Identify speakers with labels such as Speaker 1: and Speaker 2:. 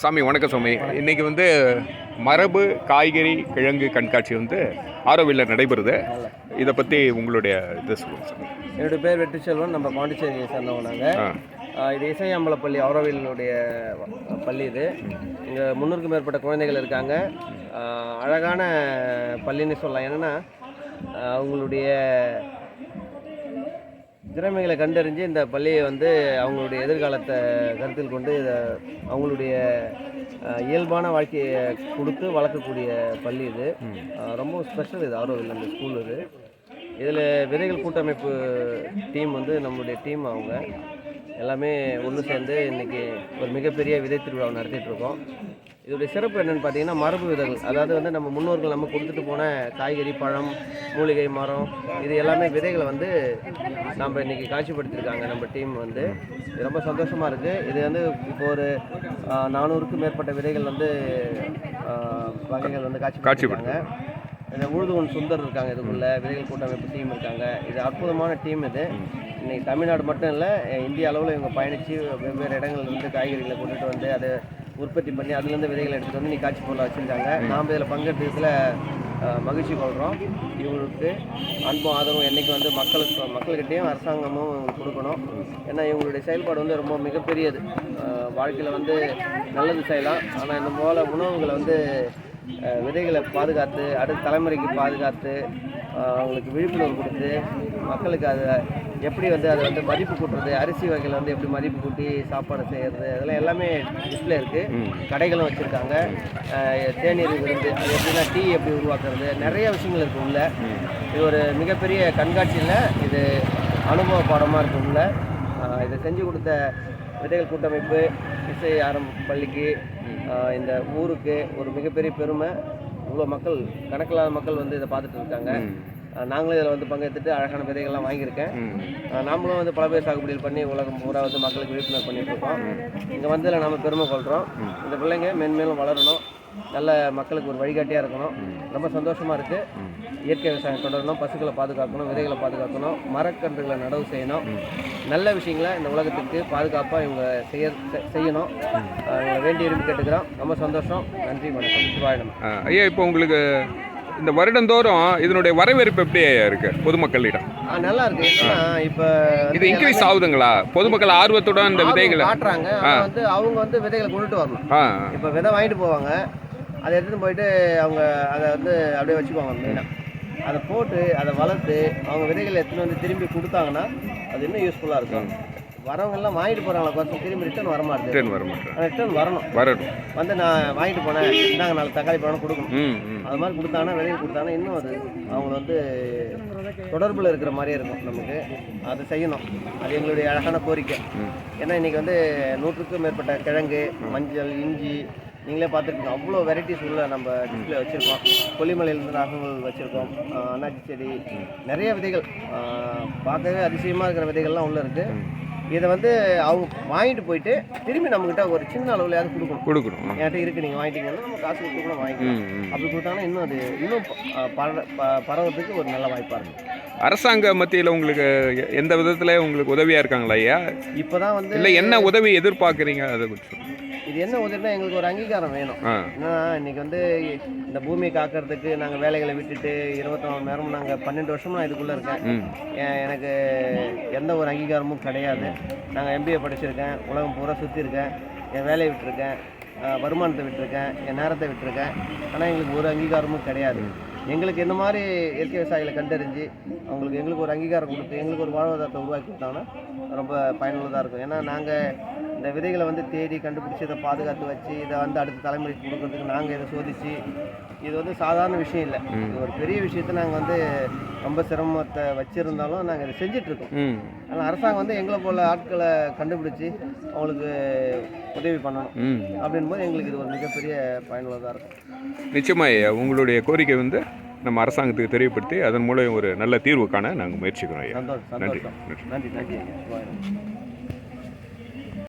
Speaker 1: சாமி வணக்கம் சாமி. இன்னைக்கு வந்து மரபு காய்கறி கிழங்கு கண்காட்சி வந்து ஆரோவில்ல நடைபெறுது. இதை பற்றி உங்களுடைய இது சொல்லுங்கள் சாமி.
Speaker 2: என்னுடைய பேர் வெற்றிச்செல்வன் நம்ம பாண்டிச்சேரியை சேர்ந்தவங்க நாங்கள் இது இசையம்பலப்பள்ளி அவரவிலுடைய பள்ளி இது. இங்கே முந்நூறுக்கும் மேற்பட்ட குழந்தைகள் இருக்காங்க. அழகான பள்ளின்னு சொல்லலாம். என்னென்னா அவங்களுடைய திறமைகளை கண்டறிஞ்சு இந்த பள்ளியை வந்து அவங்களுடைய எதிர்காலத்தை கருத்தில் கொண்டு இதை அவங்களுடைய இயல்பான வாழ்க்கையை கொடுத்து வளர்க்கக்கூடிய பள்ளி இது. ரொம்ப ஸ்பெஷல் இது ஆரோவில் அந்த ஸ்கூல் இது. இதில் விதைகள் கூட்டமைப்பு டீம் வந்து நம்மளுடைய டீம் அவங்க. எல்லாமே ஒன்று சேர்ந்து இன்றைக்கி ஒரு மிகப்பெரிய விதை திருவிழாவை நடத்திட்டுருக்கோம் இதோடைய சிறப்பு என்னென்னு பார்த்தீங்கன்னா மரபு விதைகள். அதாவது வந்து நம்ம முன்னோர்கள் நம்ம கொடுத்துட்டு போன காய்கறி பழம் மூலிகை மரம் இது எல்லாமே விதைகளை வந்து நம்ம இன்றைக்கி காட்சிப்படுத்தியிருக்காங்க. நம்ம டீம் வந்து இது ரொம்ப சந்தோஷமாக இருக்குது இது வந்து இப்போ ஒரு நானூறுக்கும் மேற்பட்ட விதைகள் வந்து வகைகள் வந்து காட்சிப்படுத்திருக்காங்க. இந்த உழுதுவன் சுந்தர் இருக்காங்க இதுக்குள்ள விதைகள் கூட்டமைப்பு டீம் இருக்காங்க. இது அற்புதமான டீம் இது. இன்னைக்கு தமிழ்நாடு மட்டும் இல்லை இந்திய அளவில் இவங்க பயணித்து வெவ்வேறு இடங்கள்ல இருந்து காய்கறிகளை கொண்டுட்டு வந்து அதை உற்பத்தி பண்ணி அதுலேருந்து விதைகளை எடுத்துகிட்டு வந்து நீ காட்சி பொருளாக வச்சுருந்தாங்க. நாம் இதில் பங்கெடுத்ததில் மகிழ்ச்சி கொள்கிறோம் இவங்களுக்கு அன்பும் ஆதரவும் என்றைக்கு வந்து மக்களுக்கு மக்கள்கிட்டையும் அரசாங்கமும் கொடுக்கணும். ஏன்னா இவங்களுடைய செயல்பாடு வந்து ரொம்ப மிகப்பெரியது. வாழ்க்கையில் வந்து நல்லது செய்யலாம். ஆனால் இந்த போல உணவுகளை வந்து விதைகளை பாதுகாத்து அடுத்த தலைமுறைக்கு பாதுகாத்து அவங்களுக்கு விழிப்புணர்வு கொடுத்து மக்களுக்கு அதை எப்படி வந்து அதை வந்து மதிப்பு கூட்டுறது அரிசி வகையில் வந்து எப்படி மதிப்பு கூட்டி சாப்பாடு செய்கிறது அதெல்லாம் எல்லாமே டிஸ்பிளே இருக்குது கடைகளும் வச்சுருக்காங்க. தேநீர் விருந்து அது எப்படின்னா டீ எப்படி உருவாக்குறது நிறைய விஷயங்கள் இருக்குது உள்ள. இது ஒரு மிகப்பெரிய கண்காட்சியில் இது அனுபவ பாடமாக இருக்கு உள்ள. இதை செஞ்சு கொடுத்த விதைகள் கூட்டமைப்பு இசை ஆரம் பள்ளிக்கு இந்த ஊருக்கு ஒரு மிகப்பெரிய பெருமை. இவ்வளோ மக்கள் கணக்கில்லாத மக்கள் வந்து இதை பார்த்துட்டு இருக்காங்க. நாங்களும் இதில் வந்து பங்கெடுத்துட்டு அழகான விதைகள்லாம் வாங்கியிருக்கேன். நாமளும் வந்து பல பேர் சாகுபடியில் பண்ணி உலகம் பூரா வந்து மக்களுக்கு விழிப்புணர்வு பண்ணிட்டு இருக்கோம். இங்கே வந்ததில் நாம பெருமை கொள்கிறோம். இந்த பிள்ளைங்க மென்மேலும் வளரணும். நல்ல மக்களுக்கு ஒரு வழிகாட்டியாக இருக்கணும். ரொம்ப சந்தோஷமாக இருக்குது இயற்கை விவசாயம் தொடரணும் பசுக்களை பாதுகாக்கணும் விதைகளை பாதுகாக்கணும் மரக்கன்றுகளை நடவு செய்யணும். நல்ல விஷயங்களை இந்த உலகத்துக்கு பாதுகாப்பாக இவங்க செய்ய செய்யணும். ஆஹ் இவங்களை வேண்டி விரும்பி கேட்டுக்கிறோம். ரொம்ப சந்தோஷம். நன்றி வணக்கம். சிவாயிடம்
Speaker 1: ஐயா இப்போ உங்களுக்கு இந்த வருடந்தோறும் இதனுடைய வரவேற்பு எப்படி இருக்கு? பொதுமக்களிடம்.
Speaker 2: நல்லா இருக்கு. இப்போ
Speaker 1: இது இன்க்ரீஸ் ஆகுதுங்களா? பொதுமக்கள் ஆர்வத்துடன் இந்த விதைகளை
Speaker 2: காட்டுறாங்க. வந்து அவங்க வந்து விதைகளை கொண்டுட்டு வரணும். இப்போ விதை வாங்கிட்டு போவாங்க. அதை எடுத்துட்டு போயிட்டு அவங்க அதை வந்து அப்படியே வச்சுக்குவாங்க மெயினாக அதை போட்டு அதை வளர்த்து அவங்க விதைகளை எடுத்துன்னு வந்து திரும்பி கொடுத்தாங்கன்னா அது இன்னும் யூஸ்ஃபுல்லாக இருக்கும். வரவங்க எல்லாம் வாங்கிட்டு போகிறாங்களா கொஞ்சம் திரும்பி ரிட்டர்ன் வர மாட்டேது
Speaker 1: ரிட்டர்ன் வர மாட்டேன்
Speaker 2: ரிட்டர்ன் வரணும்.
Speaker 1: வரணும்
Speaker 2: வந்து நான் வாங்கிட்டு போனேன் இந்தாங்க நாலு தக்காளி பழம் கொடுக்கணும். அது மாதிரி கொடுத்தாங்கன்னா விலையில் கொடுத்தாங்கன்னா இன்னும் அது அவங்க வந்து தொடர்பில் இருக்கிற மாதிரியே இருக்கும் நமக்கு. அது செய்யணும். அது எங்களுடைய அழகான கோரிக்கை. ஏன்னா இன்றைக்கி வந்து நூற்றுக்கும் மேற்பட்ட கிழங்கு மஞ்சள் இஞ்சி நீங்களே பார்த்துருக்கீங்க. அவ்வளோ வெரைட்டிஸ் உள்ள நம்ம டிஸ்பிளே வச்சுருக்கோம். கொல்லிமலையிலேருந்து ரகங்கள் வச்சுருக்கோம். அன்னாச்சி செடி நிறைய விதைகள். பார்க்கவே அதிசயமாக இருக்கிற விதைகள்லாம் உள்ளே இருக்குது இதை வந்து அவங்க வாங்கிட்டு போயிட்டு திரும்பி நம்மக்கிட்ட ஒரு சின்ன அளவுலையாவது கொடுக்கணும்.
Speaker 1: கொடுக்கணும்.
Speaker 2: என்கிட்ட இருக்கு. நீங்கள் வாங்கிட்டீங்கன்னா நம்ம காசு கொடுத்து கூட வாங்கிக்கலாம்.
Speaker 1: ம் ம்.
Speaker 2: அப்படி கொடுத்தாங்கன்னா இன்னும் அது இன்னும் பர ப- பரவறதுக்கு ஒரு நல்ல வாய்ப்பாக இருக்கும்.
Speaker 1: அரசாங்க மத்தியில் உங்களுக்கு எந்த விதத்தில் உங்களுக்கு உதவியாக இருக்காங்களா ஐயா?
Speaker 2: இப்போ தான் வந்து
Speaker 1: இல்லை என்ன உதவி எதிர்பார்க்குறீங்க? அதை சொல்லுங்க.
Speaker 2: இது என்ன உதவினா எங்களுக்கு ஒரு அங்கீகாரம் வேணும். ஏன்னா இன்னைக்கு வந்து இந்த பூமியை காக்கிறதுக்கு நாங்கள் வேலைகளை விட்டுட்டு இருபத்தி நாலு நேரமும் நாங்கள் பன்னெண்டு வருஷமா நான் இதுக்குள்ளே இருக்கேன். எனக்கு எந்த ஒரு அங்கீகாரமும் கிடையாது. நாங்கள் எம்பிஏ படிச்சிருக்கேன். உலகம் பூரா சுற்றி இருக்கேன். என் வேலையை விட்டுருக்கேன். வருமானத்தை விட்டுருக்கேன். என் நேரத்தை விட்டுருக்கேன். ஆனால் எங்களுக்கு ஒரு அங்கீகாரமும் கிடையாது. எங்களுக்கு இந்த மாதிரி இயற்கை விவசாயிகளை கண்டறிஞ்சு அவங்களுக்கு எங்களுக்கு ஒரு அங்கீகாரம் கொடுத்து எங்களுக்கு ஒரு வாழ்வாதாரத்தை உருவாக்கி கொடுத்தாங்கன்னா ரொம்ப பயனுள்ளதாக இருக்கும். ஏன்னா நாங்கள் இந்த விதைகளை வந்து தேடி கண்டுபிடிச்சி இதை பாதுகாத்து வச்சு இதை வந்து அடுத்த தலைமுறைக்கு கொடுக்கறதுக்கு நாங்கள் இதை சோதித்து இது வந்து சாதாரண விஷயம் இல்லை. இது ஒரு பெரிய விஷயத்தை நாங்கள் வந்து ரொம்ப சிரமத்தை வச்சுருந்தாலும் நாங்கள் இதை செஞ்சிட்ருக்கோம். ஆனால் அரசாங்கம் வந்து எங்களை போல ஆட்களை கண்டுபிடிச்சி அவங்களுக்கு உதவி பண்ணணும் அப்படின் போது எங்களுக்கு இது ஒரு மிகப்பெரிய பயனுள்ளதாக இருக்கும்.
Speaker 1: நிச்சயமாக உங்களுடைய கோரிக்கை வந்து நம்ம அரசாங்கத்துக்கு தெரியப்படுத்தி அதன் மூலம் ஒரு நல்ல தீர்வு காண நாங்கள் முயற்சிக்கிறோம் ஐயா. நன்றி. நன்றி
Speaker 2: நன்றி.